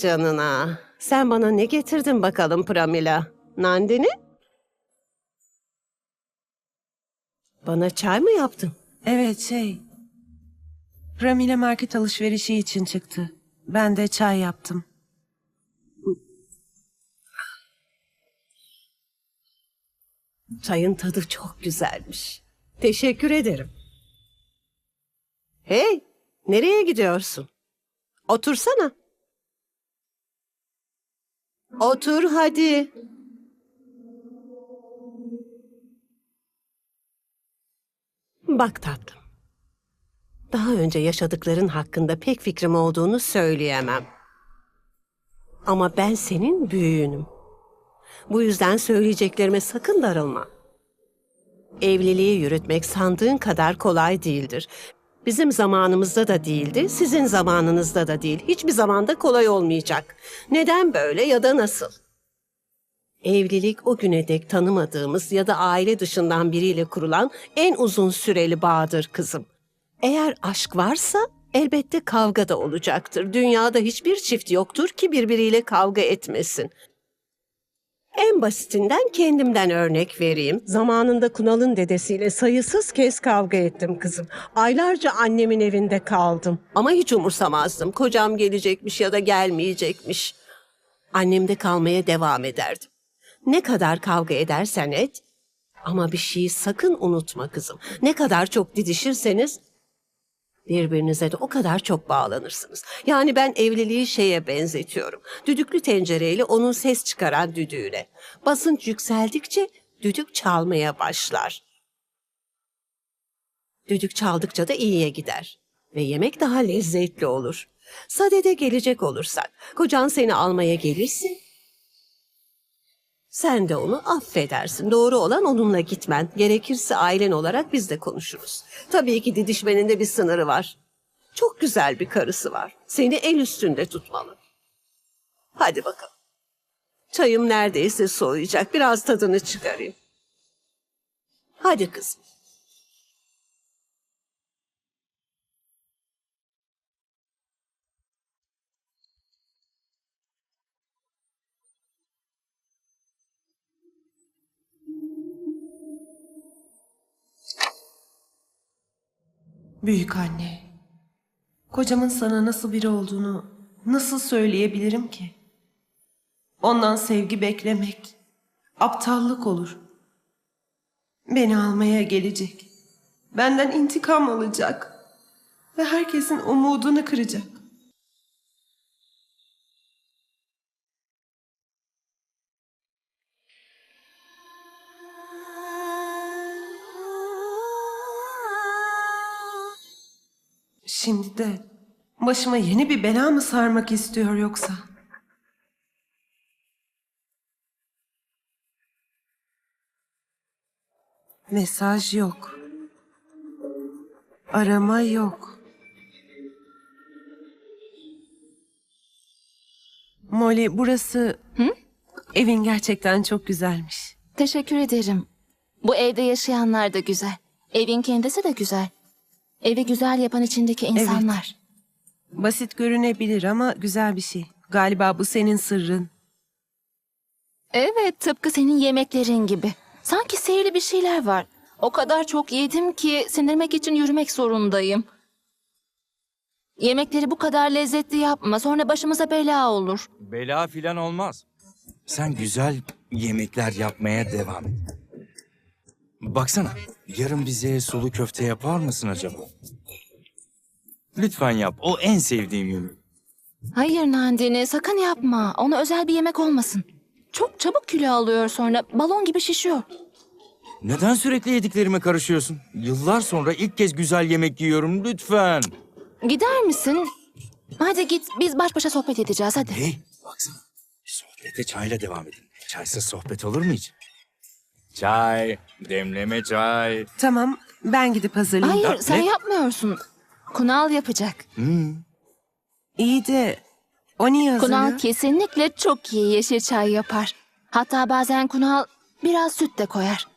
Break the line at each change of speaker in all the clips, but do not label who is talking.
canına. Sen bana ne getirdin bakalım Pramila? Nandini? Bana çay mı yaptın?
Evet şey. Ramile market alışverişi için çıktı. Ben de çay yaptım.
Çayın tadı çok güzelmiş. Teşekkür ederim. Hey, nereye gidiyorsun? Otursana. Otur hadi. Bak tatlım. Daha önce yaşadıkların hakkında pek fikrim olduğunu söyleyemem. Ama ben senin büyüğünüm. Bu yüzden söyleyeceklerime sakın darılma. Evliliği yürütmek sandığın kadar kolay değildir. Bizim zamanımızda da değildi, sizin zamanınızda da değil. Hiçbir zamanda kolay olmayacak. Neden böyle ya da nasıl? Evlilik o güne dek tanımadığımız ya da aile dışından biriyle kurulan en uzun süreli bağdır kızım. Eğer aşk varsa elbette kavga da olacaktır. Dünyada hiçbir çift yoktur ki birbiriyle kavga etmesin. En basitinden kendimden örnek vereyim. Zamanında Kunal'ın dedesiyle sayısız kez kavga ettim kızım. Aylarca annemin evinde kaldım. Ama hiç umursamazdım. Kocam gelecekmiş ya da gelmeyecekmiş. Annemde kalmaya devam ederdim. Ne kadar kavga edersen et ama bir şeyi sakın unutma kızım. Ne kadar çok didişirseniz birbirinize de o kadar çok bağlanırsınız. Yani ben evliliği şeye benzetiyorum. Düdüklü tencereyle onun ses çıkaran düdüğüne. Basınç yükseldikçe düdük çalmaya başlar. Düdük çaldıkça da iyiye gider ve yemek daha lezzetli olur. Sadede gelecek olursak, kocan seni almaya gelirsin. Sen de onu affedersin. Doğru olan onunla gitmen. Gerekirse ailen olarak biz de konuşuruz. Tabii ki didişmenin de bir sınırı var. Çok güzel bir karısı var. Seni el üstünde tutmalı. Hadi bakalım. Çayım neredeyse soğuyacak. Biraz tadını çıkarayım. Hadi kızım.
Büyük anne. Kocamın sana nasıl biri olduğunu nasıl söyleyebilirim ki? Ondan sevgi beklemek aptallık olur. Beni almaya gelecek. Benden intikam alacak. Ve herkesin umudunu kıracak. Şimdi de başıma yeni bir bela mı sarmak istiyor yoksa? Mesaj yok. Arama yok. Molly burası... Evin gerçekten çok güzelmiş.
Teşekkür ederim. Bu evde yaşayanlar da güzel. Evin kendisi de güzel. Evi güzel yapan içindeki insanlar.
Basit görünebilir ama güzel bir şey. Galiba bu senin sırrın.
Evet, tıpkı senin yemeklerin gibi. Sanki sihirli bir şeyler var. O kadar çok yedim ki sindirmek için yürümek zorundayım. Yemekleri bu kadar lezzetli yapma. Sonra başımıza bela olur.
Bela filan olmaz. Sen güzel yemekler yapmaya devam et. Baksana, yarın bize sulu köfte yapar mısın acaba? Lütfen yap, o en sevdiğim yemek.
Hayır Nandini, sakın yapma. Ona özel bir yemek olmasın. Çok çabuk kilo alıyor sonra. Balon gibi şişiyor.
Neden sürekli yediklerime karışıyorsun? Yıllar sonra ilk kez güzel yemek yiyorum, lütfen.
Gider misin? Hadi git, biz baş başa sohbet edeceğiz hadi.
Hey, baksana. Sohbete çayla devam edin. Çaysız sohbet olur mu hiç? Çay, demleme çay.
Tamam ben gidip hazırlayayım.
Hayır, sen
ne?
yapmıyorsun. Kunal yapacak.
İyi de o niye hazırlıyor?
Kunal kesinlikle çok iyi yeşil çay yapar. Hatta bazen Kunal biraz süt de koyar.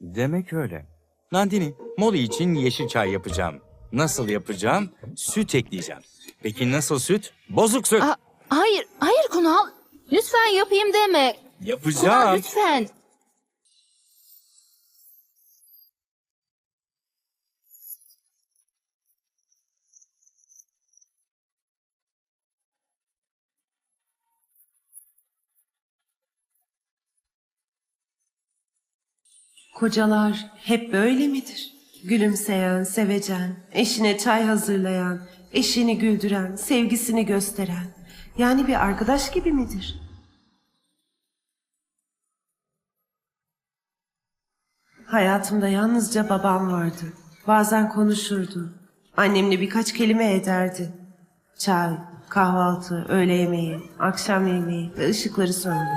Demek öyle. Nandini, Molly için yeşil çay yapacağım. Nasıl yapacağım? Süt ekleyeceğim. Peki nasıl süt? Bozuk süt.
Aa, hayır, hayır Kunal. Lütfen yapayım deme.
Yapacağım.
lütfen.
Kocalar hep böyle midir? Gülümseyen, sevecen, eşine çay hazırlayan, eşini güldüren, sevgisini gösteren. Yani bir arkadaş gibi midir? Hayatımda yalnızca babam vardı. Bazen konuşurdu. Annemle birkaç kelime ederdi. Çay, kahvaltı, öğle yemeği, akşam yemeği ve ışıkları söndü.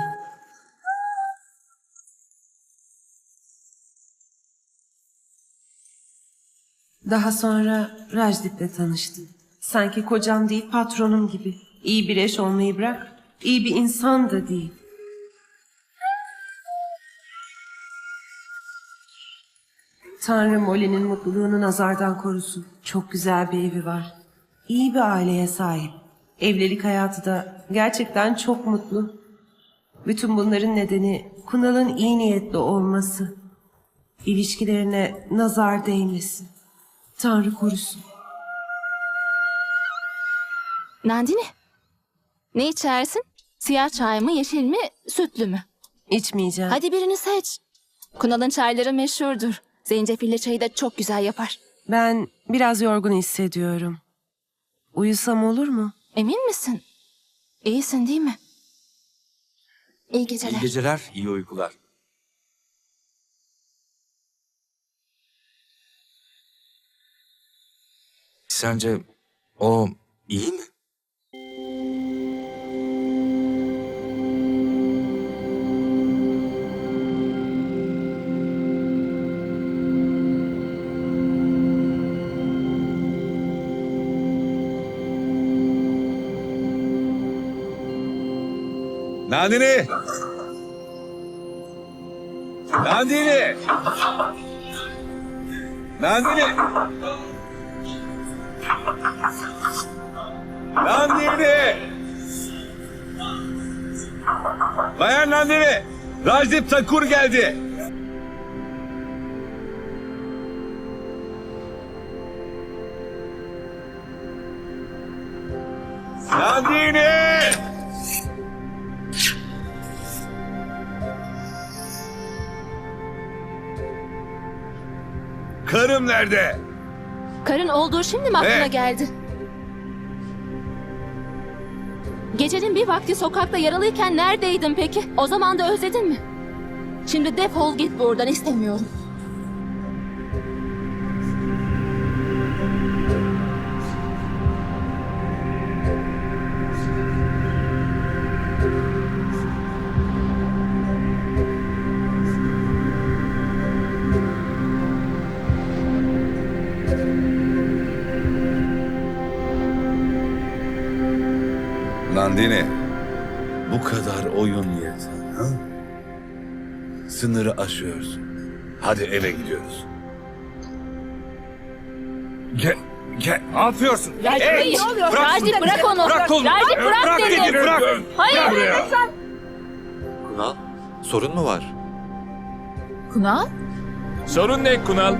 Daha sonra Rajdip'le tanıştım. Sanki kocam değil patronum gibi. İyi bir eş olmayı bırak, iyi bir insan da değil. Tanrı Molly'nin mutluluğunu nazardan korusun. Çok güzel bir evi var. İyi bir aileye sahip. Evlilik hayatı da gerçekten çok mutlu. Bütün bunların nedeni Kunal'ın iyi niyetli olması. İlişkilerine nazar değmesin. Tanrı korusun.
Nandini. Ne içersin? Siyah çay mı, yeşil mi, sütlü mü?
İçmeyeceğim.
Hadi birini seç. Kunal'ın çayları meşhurdur. Zencefilli çayı da çok güzel yapar.
Ben biraz yorgun hissediyorum. Uyusam olur mu?
Emin misin? İyisin değil mi? İyi geceler.
İyi geceler, iyi uykular. Sence o iyi mi?
Nandini! Nandini! Nandini! Nandini! Bayan Nandini! Rajdip Takur geldi. Nandini! Karım nerede?
Karın olduğu şimdi mi aklına
Ne?
geldi? Gecenin bir vakti sokakta yaralıyken neredeydin peki? O zaman da özledin mi? Şimdi defol git buradan istemiyorum.
Nandini, bu kadar oyun yeter. Ha? Sınırı aşıyorsun. Hadi eve gidiyoruz. Gel, gel. Ne yapıyorsun?
Racip, hayır. Racip bırak onu.
Bırak kolumu.
Racip bırak,
Bırak
dedim.
dedim, bırak.
Hayır
buraya.
lütfen.
Kunal, sorun mu var?
Kunal?
Sorun ne Kunal?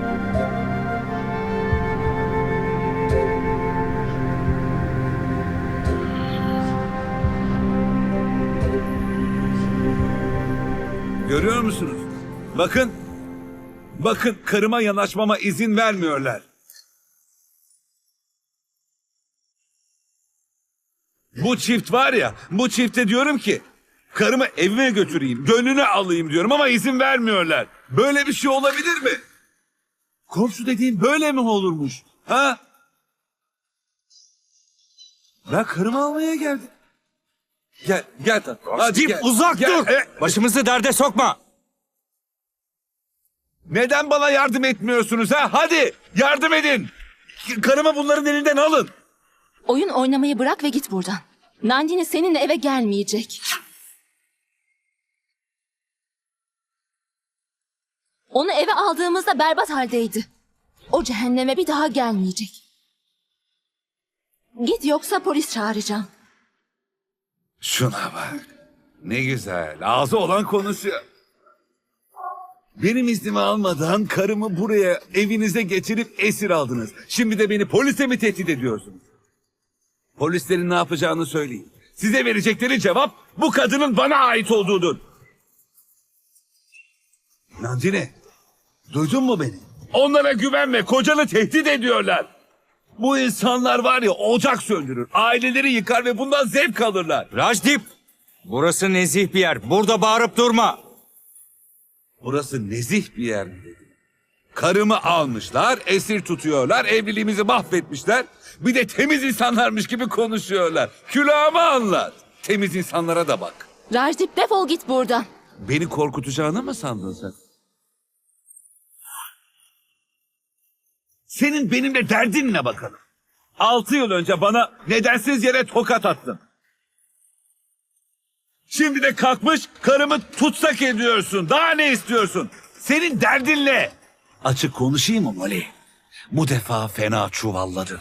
Görüyor musunuz? Bakın. Bakın karıma yanaşmama izin vermiyorlar. Bu çift var ya, bu çifte diyorum ki karımı evime götüreyim, gönlünü alayım diyorum ama izin vermiyorlar. Böyle bir şey olabilir mi? Komşu dediğin böyle mi olurmuş? Ha? Ben karımı almaya geldim. Gel, gel. Hadi gel.
uzak
Gel.
dur.
E,
Başımızı derde sokma.
Neden bana yardım etmiyorsunuz ha? Hadi yardım edin. Karımı bunların elinden alın.
Oyun oynamayı bırak ve git buradan. Nandini seninle eve gelmeyecek. Onu eve aldığımızda berbat haldeydi. O cehenneme bir daha gelmeyecek. Git yoksa polis çağıracağım.
Şuna bak. Ne güzel. Ağzı olan konuşuyor. Benim iznimi almadan karımı buraya evinize getirip esir aldınız. Şimdi de beni polise mi tehdit ediyorsunuz? Polislerin ne yapacağını söyleyin. Size verecekleri cevap bu kadının bana ait olduğudur. Nandine, duydun mu beni? Onlara güvenme, kocanı tehdit ediyorlar. Bu insanlar var ya ocak söndürür, aileleri yıkar ve bundan zevk alırlar.
Rajdip! Burası nezih bir yer. Burada bağırıp durma.
Burası nezih bir yer mi dedi. Karımı almışlar, esir tutuyorlar, evliliğimizi mahvetmişler. Bir de temiz insanlarmış gibi konuşuyorlar. Külahımı anlat. Temiz insanlara da bak.
Rajdip defol git buradan.
Beni korkutacağını mı sandın sen? Senin benimle derdin ne bakalım? Altı yıl önce bana nedensiz yere tokat attın. Şimdi de kalkmış karımı tutsak ediyorsun. Daha ne istiyorsun? Senin derdin ne? Açık konuşayım mı Molly? Bu defa fena çuvalladın.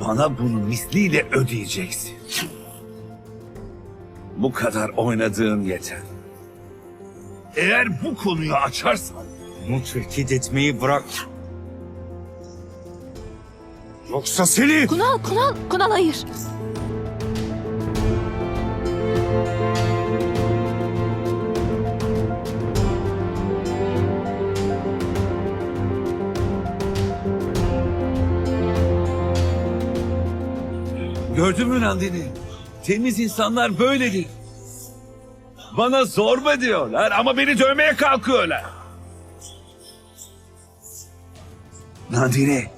Bana bunu misliyle ödeyeceksin. Bu kadar oynadığın yeter. Eğer bu konuyu açarsan
Bunu tehdit etmeyi bırak. Yoksa seni...
Kunal, Kunal, Kunal hayır.
Gördün mü Nandini? Temiz insanlar böyledir. Bana zorba diyorlar ama beni dövmeye kalkıyorlar. Nandine,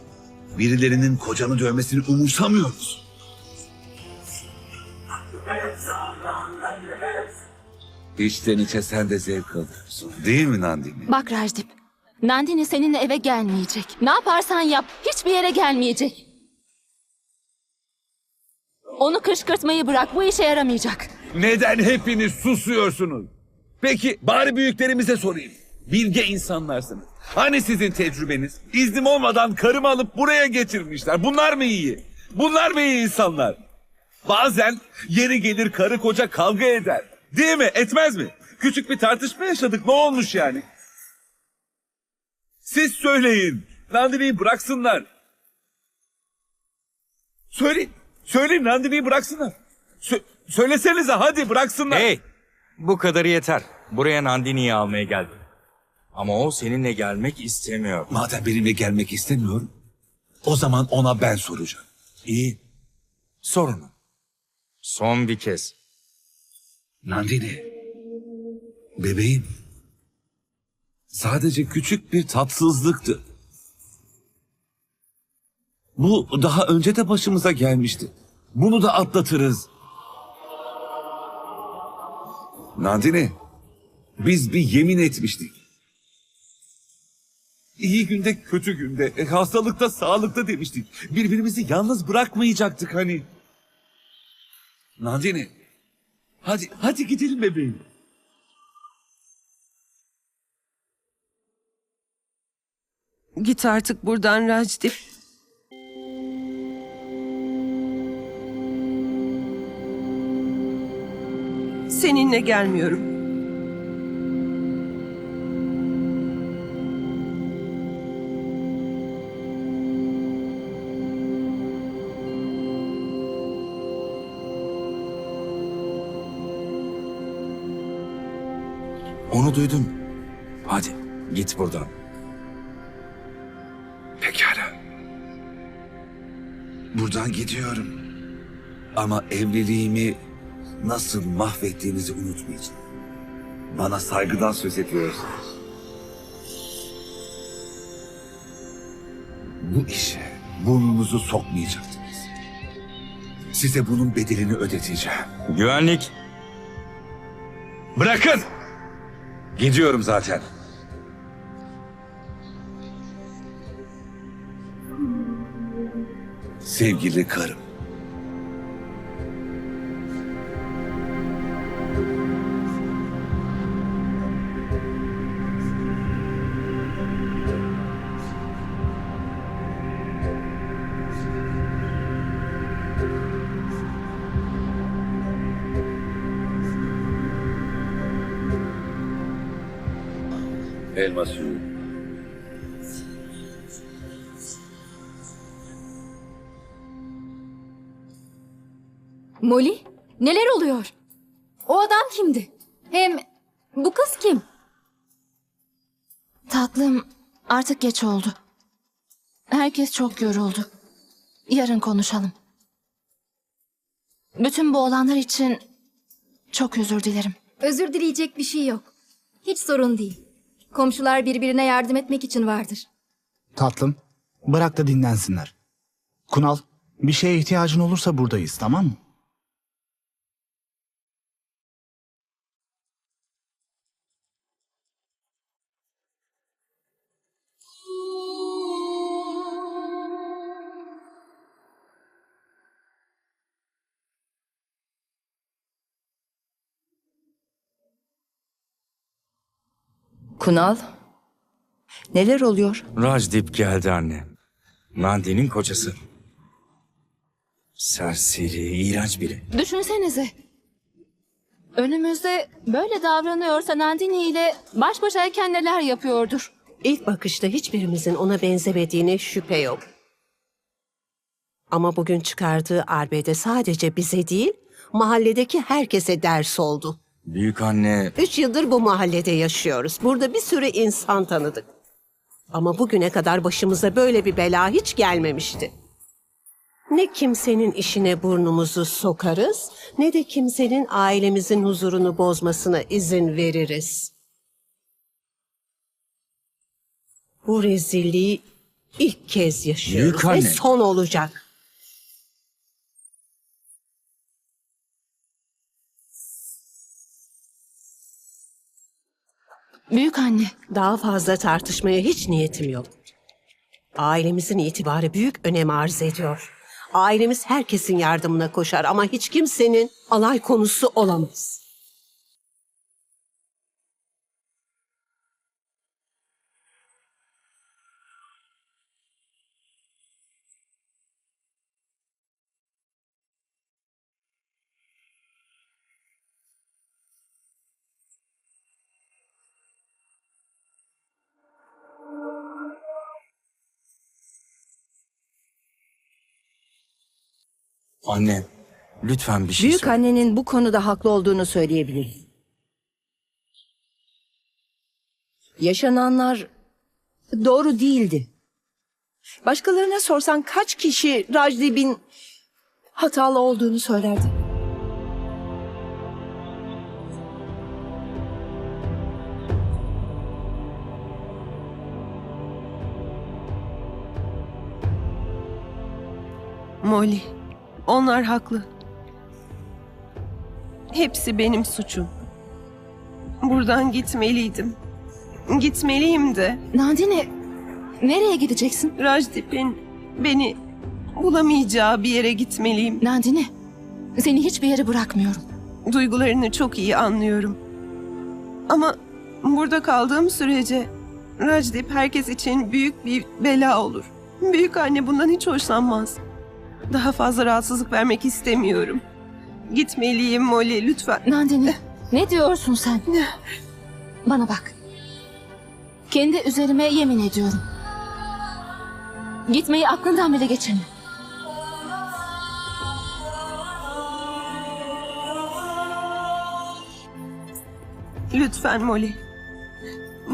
birilerinin kocanı dövmesini umursamıyoruz. İçten içe sen de zevk alıyorsun. Değil mi Nandini?
Bak Rajdip. Nandini seninle eve gelmeyecek. Ne yaparsan yap hiçbir yere gelmeyecek. Onu kışkırtmayı bırak bu işe yaramayacak.
Neden hepiniz susuyorsunuz? Peki bari büyüklerimize sorayım. Bilge insanlarsınız. Hani sizin tecrübeniz? İznim olmadan karımı alıp buraya getirmişler. Bunlar mı iyi? Bunlar mı iyi insanlar? Bazen yeri gelir karı koca kavga eder. Değil mi? Etmez mi? Küçük bir tartışma yaşadık. Ne olmuş yani? Siz söyleyin. Nandini'yi bıraksınlar. Söyleyin. Söyleyin Nandini'yi bıraksınlar. Sö- söylesenize hadi bıraksınlar.
Hey! Bu kadarı yeter. Buraya Nandini'yi almaya geldim. Ama o seninle gelmek istemiyor.
Madem benimle gelmek istemiyor, o zaman ona ben soracağım.
İyi. Sorun. Son bir kez.
Nandini, bebeğim, sadece küçük bir tatsızlıktı. Bu daha önce de başımıza gelmişti. Bunu da atlatırız. Nandini, biz bir yemin etmiştik. İyi günde kötü günde, e, hastalıkta sağlıkta demiştik. Birbirimizi yalnız bırakmayacaktık hani. Nandini, hadi hadi gidelim bebeğim.
Git artık buradan Rajdip. Seninle gelmiyorum.
Onu duydun. Hadi git buradan.
Pekala. Buradan gidiyorum. Ama evliliğimi nasıl mahvettiğinizi unutmayacağım. Bana saygıdan söz ediyorsunuz. Bu işe burnunuzu sokmayacaktınız. Size bunun bedelini ödeteceğim.
Güvenlik.
Bırakın! Gidiyorum zaten. Sevgili karım.
Molly, neler oluyor? O adam kimdi? Hem bu kız kim?
Tatlım artık geç oldu. Herkes çok yoruldu. Yarın konuşalım. Bütün bu olanlar için çok özür dilerim.
Özür dileyecek bir şey yok. Hiç sorun değil. Komşular birbirine yardım etmek için vardır.
Tatlım, bırak da dinlensinler. Kunal, bir şeye ihtiyacın olursa buradayız, tamam mı?
Kunal, neler oluyor?
Rajdip geldi anne. Nandi'nin kocası. Serseri, iğrenç biri.
Düşünsenize. Önümüzde böyle davranıyorsa Nandini ile baş başayken neler yapıyordur?
İlk bakışta hiçbirimizin ona benzemediğine şüphe yok. Ama bugün çıkardığı arbede sadece bize değil, mahalledeki herkese ders oldu.
Büyük anne
Üç yıldır bu mahallede yaşıyoruz. Burada bir sürü insan tanıdık. Ama bugüne kadar başımıza böyle bir bela hiç gelmemişti. Ne kimsenin işine burnumuzu sokarız, ne de kimsenin ailemizin huzurunu bozmasına izin veririz. Bu rezilliği ilk kez yaşıyoruz
Büyük
ve
anne.
son olacak.
Büyük anne,
Daha fazla tartışmaya hiç niyetim yok. Ailemizin itibarı büyük önem arz ediyor. Ailemiz herkesin yardımına koşar ama hiç kimsenin alay konusu olamaz.
Anne, lütfen bir şey
Büyük
söyle.
annenin bu konuda haklı olduğunu söyleyebiliriz. Yaşananlar doğru değildi. Başkalarına sorsan kaç kişi Rajdip'in hatalı olduğunu söylerdi.
Molly, onlar haklı. Hepsi benim suçum. Buradan gitmeliydim. Gitmeliyim de
Nandini nereye gideceksin?
Rajdip'in beni bulamayacağı bir yere gitmeliyim.
Nandini, seni hiçbir yere bırakmıyorum.
Duygularını çok iyi anlıyorum. Ama burada kaldığım sürece Rajdip herkes için büyük bir bela olur. Büyük anne bundan hiç hoşlanmaz. Daha fazla rahatsızlık vermek istemiyorum. Gitmeliyim Molly lütfen.
Nandini, ne diyorsun sen? Bana bak. Kendi üzerime yemin ediyorum. Gitmeyi aklından bile geçirme.
Lütfen Molly.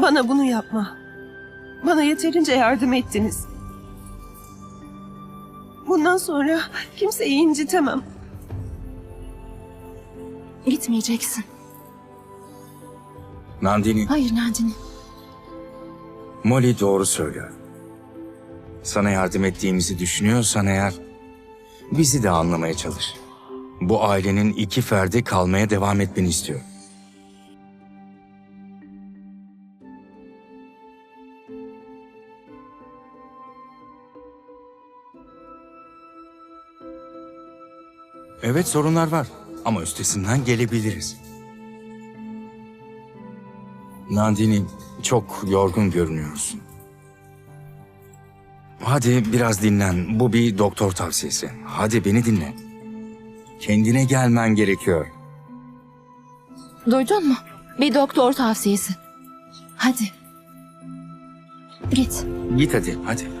Bana bunu yapma. Bana yeterince yardım ettiniz. Bundan sonra kimseyi incitemem.
Gitmeyeceksin.
Nandini,
Hayır Nandini.
Molly doğru söylüyor. Sana yardım ettiğimizi düşünüyorsan eğer, bizi de anlamaya çalış. Bu ailenin iki ferdi kalmaya devam etmeni istiyor. Evet sorunlar var ama üstesinden gelebiliriz. Nandini çok yorgun görünüyorsun. Hadi biraz dinlen. Bu bir doktor tavsiyesi. Hadi beni dinle. Kendine gelmen gerekiyor.
Duydun mu? Bir doktor tavsiyesi. Hadi.
Git.
Git hadi, hadi.